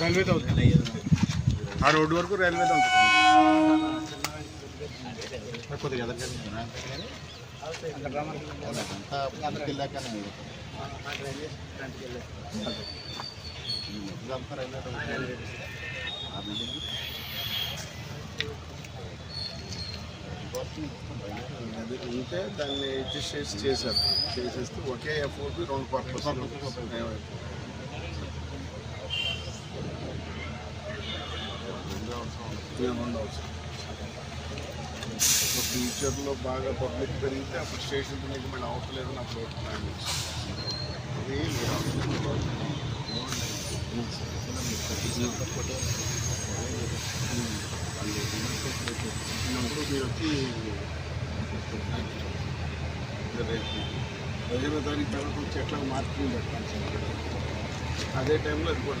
Railway అవుతుంది ఆ road వరకు రైల్వే ఉంటుంది కొద్దిగా ఎదగండి. అదంతా ముందుకు వెళ్ళాకనే ఇది. ఇదంతా రైల్వే అవుతుంది. ఆ బిల్డింగ్ అది ఉంటే దాన్ని అడ్జస్ట్ చేసి చేశారు చేసేస్తే ఒకే ఎఫ్ఓపి రెండు పర్పస్ ఉపయోగం ఉండవచ్చు ఫ్యూచర్లో బాగా పబ్లిక్ పెరిగితే అప్పుడు స్టేషన్ మీకు మళ్ళీ అవసరం అప్పుడు ప్లాన్ అది మీరు మీరు వచ్చి ప్రజల దానికి తర్వాత వచ్చి ఎట్లా మార్కెటింగ్ అదే టైంలో అది కూడా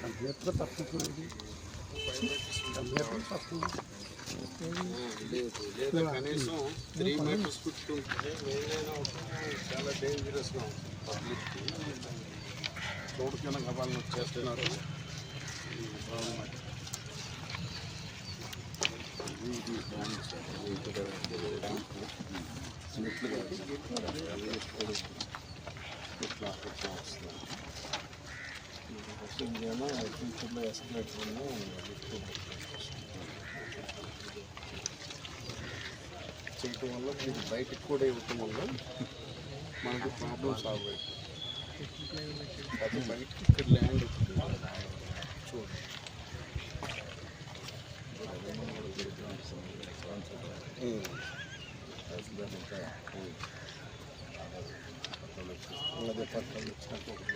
కంప్యూటర్ తక్కువ కంప్యూటర్ తక్కువ లేదా కనీసం త్రీ మీటర్స్ కుట్టుకుంటే ఏదైనా ఒక చాలా డేంజరస్గా ఉంటుంది పబ్లిక్కి రోడ్డుకైనా గబాలను వచ్చేస్తున్నారు ఈ ప్రాబ్లం అది. ఇది ఫస్ట్ ఇంకేమో ఫ్యూచర్లో ఎస్కలేటర్ లిఫ్ట్ చేయటం వల్ల మీకు బయటకు కూడా ఇవ్వటం వల్ల మనకి ప్రాబ్లం సాల్వ్ అవుతుంది అది బయటకి ఇక్కడ ల్యాండ్ చూడండి ఉమ్. ఉమ్. అదే పక్కన వచ్చినట్టు ఒకటి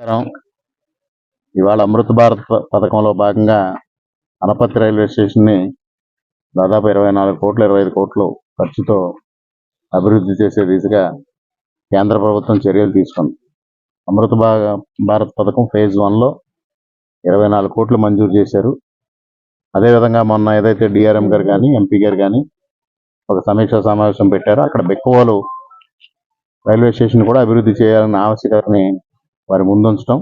నమస్కారం. ఇవాళ అమృత భారత్ పథకంలో భాగంగా అనపత్తి రైల్వే స్టేషన్ని దాదాపు ఇరవై నాలుగు కోట్లు ఇరవై ఐదు కోట్లు ఖర్చుతో అభివృద్ధి చేసే దిశగా కేంద్ర ప్రభుత్వం చర్యలు తీసుకుంది. అమృత భాగ భారత్ పథకం ఫేజ్ వన్లో ఇరవై నాలుగు కోట్లు మంజూరు చేశారు. అదేవిధంగా మొన్న ఏదైతే డిఆర్ఎం గారు కానీ ఎంపీ గారు కానీ ఒక సమీక్షా సమావేశం పెట్టారో అక్కడ బెక్కువలు రైల్వే స్టేషన్ కూడా అభివృద్ధి చేయాలన్న ఆవశ్యకతని వారి ముందుంచడం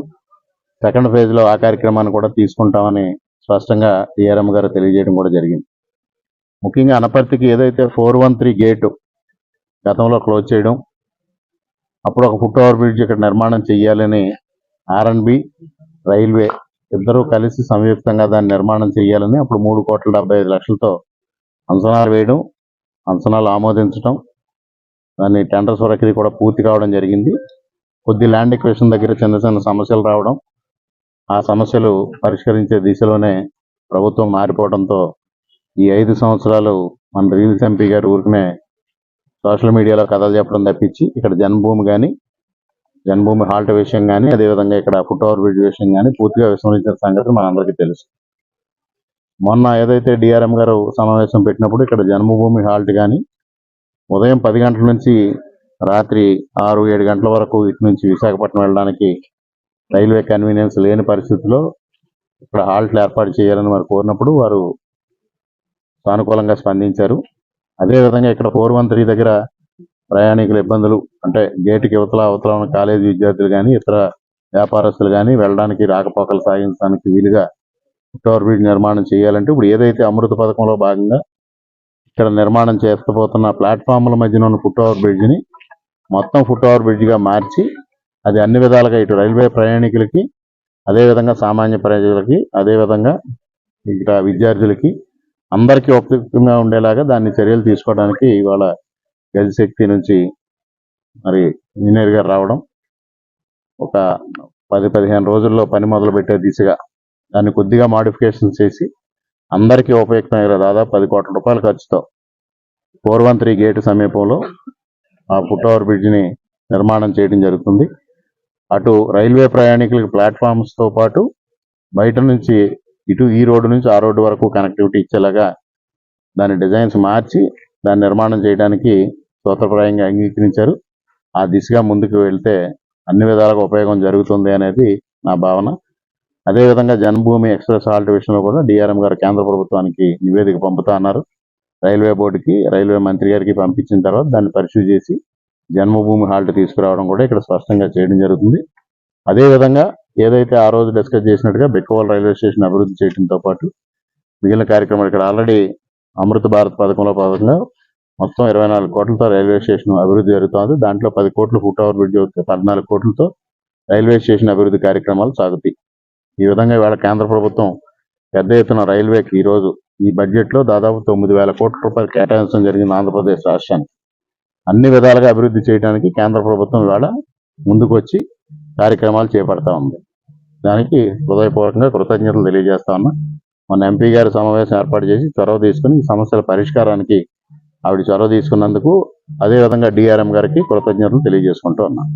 సెకండ్ ఫేజ్లో ఆ కార్యక్రమాన్ని కూడా తీసుకుంటామని స్పష్టంగా టీఆర్ఎం గారు తెలియజేయడం కూడా జరిగింది. ముఖ్యంగా అనపర్తికి ఏదైతే ఫోర్ వన్ త్రీ గేటు గతంలో క్లోజ్ చేయడం అప్పుడు ఒక ఫుట్ ఓవర్ బ్రిడ్జ్ ఇక్కడ నిర్మాణం చేయాలని ఆర్ఎన్బి రైల్వే ఇద్దరూ కలిసి సంయుక్తంగా దాన్ని నిర్మాణం చేయాలని అప్పుడు మూడు కోట్ల డెబ్బై ఐదు లక్షలతో అంచనాలు వేయడం అంచనాలు ఆమోదించడం దాన్ని టెండర్స్ ప్రక్రియ కూడా పూర్తి కావడం జరిగింది. కొద్ది ల్యాండ్ ఎక్వేషన్ దగ్గర చిన్న చిన్న సమస్యలు రావడం ఆ సమస్యలు పరిష్కరించే దిశలోనే ప్రభుత్వం మారిపోవడంతో ఈ ఐదు సంవత్సరాలు మన రీల్స్ ఎంపీ గారు ఊరికనే సోషల్ మీడియాలో కథలు చెప్పడం తప్పించి ఇక్కడ జన్మభూమి కానీ జన్మభూమి హాల్ట్ విషయం కానీ అదేవిధంగా ఇక్కడ ఫుట్ ఓవర్ బ్రిడ్జ్ విషయం కానీ పూర్తిగా విస్మరించిన సంగతి మనందరికీ తెలుసు. మొన్న ఏదైతే డిఆర్ఎం గారు సమావేశం పెట్టినప్పుడు ఇక్కడ జన్మభూమి హాల్ట్ కానీ ఉదయం పది గంటల నుంచి రాత్రి ఆరు ఏడు గంటల వరకు ఇటు నుంచి విశాఖపట్నం వెళ్ళడానికి రైల్వే కన్వీనియన్స్ లేని పరిస్థితిలో ఇక్కడ హాల్ట్లు ఏర్పాటు చేయాలని వారు కోరినప్పుడు వారు సానుకూలంగా స్పందించారు. అదేవిధంగా ఇక్కడ ఫోర్ వన్ త్రీ దగ్గర ప్రయాణికుల ఇబ్బందులు అంటే గేటుకి ఇవతల అవతల ఉన్న కాలేజీ విద్యార్థులు కానీ ఇతర వ్యాపారస్తులు కానీ వెళ్ళడానికి రాకపోకలు సాగించడానికి వీలుగా ఫుట్ బ్రిడ్జ్ నిర్మాణం చేయాలంటే ఇప్పుడు ఏదైతే అమృత పథకంలో భాగంగా ఇక్కడ నిర్మాణం చేసుకుపోతున్న ప్లాట్ఫామ్ల మధ్యన ఉన్న ఫుట్ ఓవర్ బ్రిడ్జ్ని మొత్తం ఫుట్ ఓవర్ బ్రిడ్జ్గా మార్చి అది అన్ని విధాలుగా ఇటు రైల్వే ప్రయాణికులకి అదేవిధంగా సామాన్య ప్రజలకి అదేవిధంగా ఇక్కడ విద్యార్థులకి అందరికీ ఉపయుక్తంగా ఉండేలాగా దాన్ని చర్యలు తీసుకోవడానికి ఇవాళ గజశక్తి నుంచి మరి ఇంజనీర్ గారు రావడం ఒక పది పదిహేను రోజుల్లో పని మొదలు పెట్టే దిశగా దాన్ని కొద్దిగా మాడిఫికేషన్ చేసి అందరికీ ఉపయుక్తమైన దాదాపు పది కోట్ల రూపాయల ఖర్చుతో ఫోర్ వన్ త్రీ గేటు సమీపంలో ఫుట్ ఓవర్ బ్రిడ్జిని నిర్మాణం చేయడం జరుగుతుంది. అటు రైల్వే ప్రయాణికులకు ప్లాట్ఫామ్స్తో పాటు బయట నుంచి ఇటు ఈ రోడ్డు నుంచి ఆ రోడ్డు వరకు కనెక్టివిటీ ఇచ్చేలాగా దాని డిజైన్స్ మార్చి దాని నిర్మాణం చేయడానికి సూత్రప్రాయంగా అంగీకరించారు. ఆ దిశగా ముందుకు వెళ్తే అన్ని విధాలుగా ఉపయోగం జరుగుతుంది అనేది నా భావన. అదేవిధంగా జన్మభూమి ఎక్స్ప్రెస్ హాల్ట్ విషయంలో కూడా డిఆర్ఎం గారు కేంద్ర ప్రభుత్వానికి నివేదిక పంపుతా అన్నారు. రైల్వే బోర్డుకి రైల్వే మంత్రి గారికి పంపించిన తర్వాత దాన్ని పరిశీలి చేసి జన్మభూమి హాల్ట్ తీసుకురావడం కూడా ఇక్కడ స్పష్టంగా చేయడం జరుగుతుంది. అదేవిధంగా ఏదైతే ఆ రోజు డిస్కస్ చేసినట్టుగా బెక్కవల్ రైల్వే స్టేషన్ అభివృద్ధి చేయడంతో పాటు మిగిలిన కార్యక్రమాలు ఇక్కడ ఆల్రెడీ అమృత భారత్ పథకంలో భాగంగా మొత్తం ఇరవై నాలుగు కోట్లతో రైల్వే స్టేషన్ అభివృద్ధి జరుగుతోంది. దాంట్లో పది కోట్లు ఫుట్ ఓవర్ బ్రిడ్జ్ అవుతుంది పద్నాలుగు కోట్లతో రైల్వే స్టేషన్ అభివృద్ధి కార్యక్రమాలు సాగుతాయి. ఈ విధంగా ఇవాళ కేంద్ర ప్రభుత్వం పెద్ద ఎత్తున రైల్వేకి ఈ రోజు ఈ బడ్జెట్లో దాదాపు తొమ్మిది వేల కోట్ల రూపాయలు కేటాయించడం జరిగింది ఆంధ్రప్రదేశ్ రాష్ట్రానికి. అన్ని విధాలుగా అభివృద్ధి చేయడానికి కేంద్ర ప్రభుత్వం ఇవాళ ముందుకు వచ్చి కార్యక్రమాలు చేపడతా ఉంది. దానికి హృదయపూర్వకంగా కృతజ్ఞతలు తెలియజేస్తా ఉన్నా. మన ఎంపీ గారి సమావేశం ఏర్పాటు చేసి చొరవ తీసుకుని ఈ సమస్యల పరిష్కారానికి ఆవిడ చొరవ తీసుకున్నందుకు అదేవిధంగా డిఆర్ఎం గారికి కృతజ్ఞతలు తెలియజేసుకుంటూ ఉన్నాను